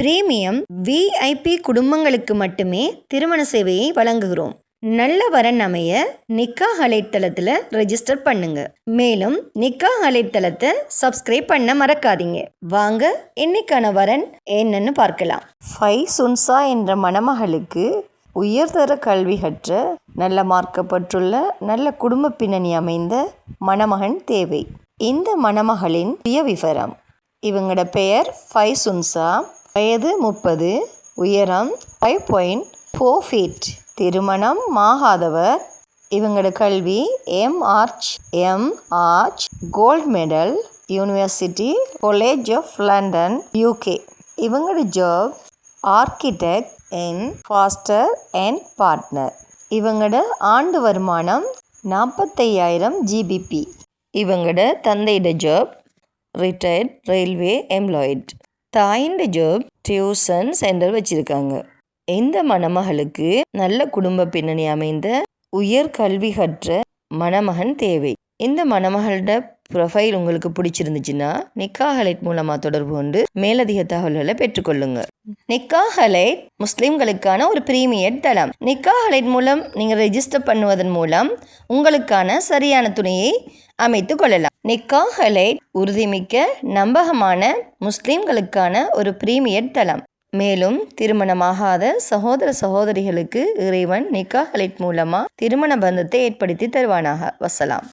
Premium VIP குடும்பங்களுக்கு மட்டுமே திருமண சேவையை வழங்குகிறோம். நல்ல வரன் அமைய நிக்கா ஹலைட் தளத்தில் ரெஜிஸ்டர் பண்ணுங்க. மேலும் நிக்கா ஹலைட் தளத்தை சப்ஸ்கிரைப் பண்ண மறக்காதீங்க. வாங்க இன்னைக்கான வரன் என்னன்னு பார்க்கலாம். ஃபை சுன்சா என்ற மணமகளுக்கு உயர்தர கல்வி கற்ற நல்ல மார்க்கப்பட்டுள்ள நல்ல குடும்ப பின்னணி அமைந்த மணமகன் தேவை. இந்த மணமகளின் சுய விவரம் இவங்களோட பெயர் ஃபை சுன்சா. வயது முப்பது உயரம் ஃபைவ் பாயிண்ட் ஃபோர் ஃபீட் திருமணம் ஆகாதவர். இவங்களோட கல்வி M Arch M Arch gold medal university college of London UK இவங்களோட job architect in Foster and partner இவங்களோட ஆண்டு வருமானம் நாற்பத்தையாயிரம் ஜிபிபி இவங்களோட தந்தையோட ஜாப் ரிட்டையர்ட் ரயில்வே எம்ப்ளாய்டு தாயின் ஜாப் டியூசன் சென்டர் வச்சுருக்காங்க. இந்த மணமகளுக்கு நல்ல குடும்ப பின்னணி அமைந்த உயர் கல்வி கற்ற மணமகன் தேவை. இந்த மணமகளோட ப்ரொஃபைல் உங்களுக்கு பிடிச்சிருந்துச்சுன்னா நிக்கா ஹலைட் மூலமாக தொடர்பு கொண்டு மேலதிக தகவல்களை பெற்றுக்கொள்ளுங்க. நிக்கா ஹலைட் முஸ்லிம்களுக்கான ஒரு பிரீமியர் தளம். நிக்கா ஹலைட் மூலம் நீங்கள் ரெஜிஸ்டர் பண்ணுவதன் மூலம் உங்களுக்கான சரியான துணையை அமைத்து கொள்ளலாம். நிக்கா ஹலைட் உறுதிமிக்க நம்பகமான முஸ்லிம்களுக்கான ஒரு பிரீமியர் தளம். மேலும் திருமணமாகாத சகோதர சகோதரிகளுக்கு இறைவன் நிக்காஹலைட் மூலமாக திருமண பந்தத்தை ஏற்படுத்தி தருவானாக. வசலாம்.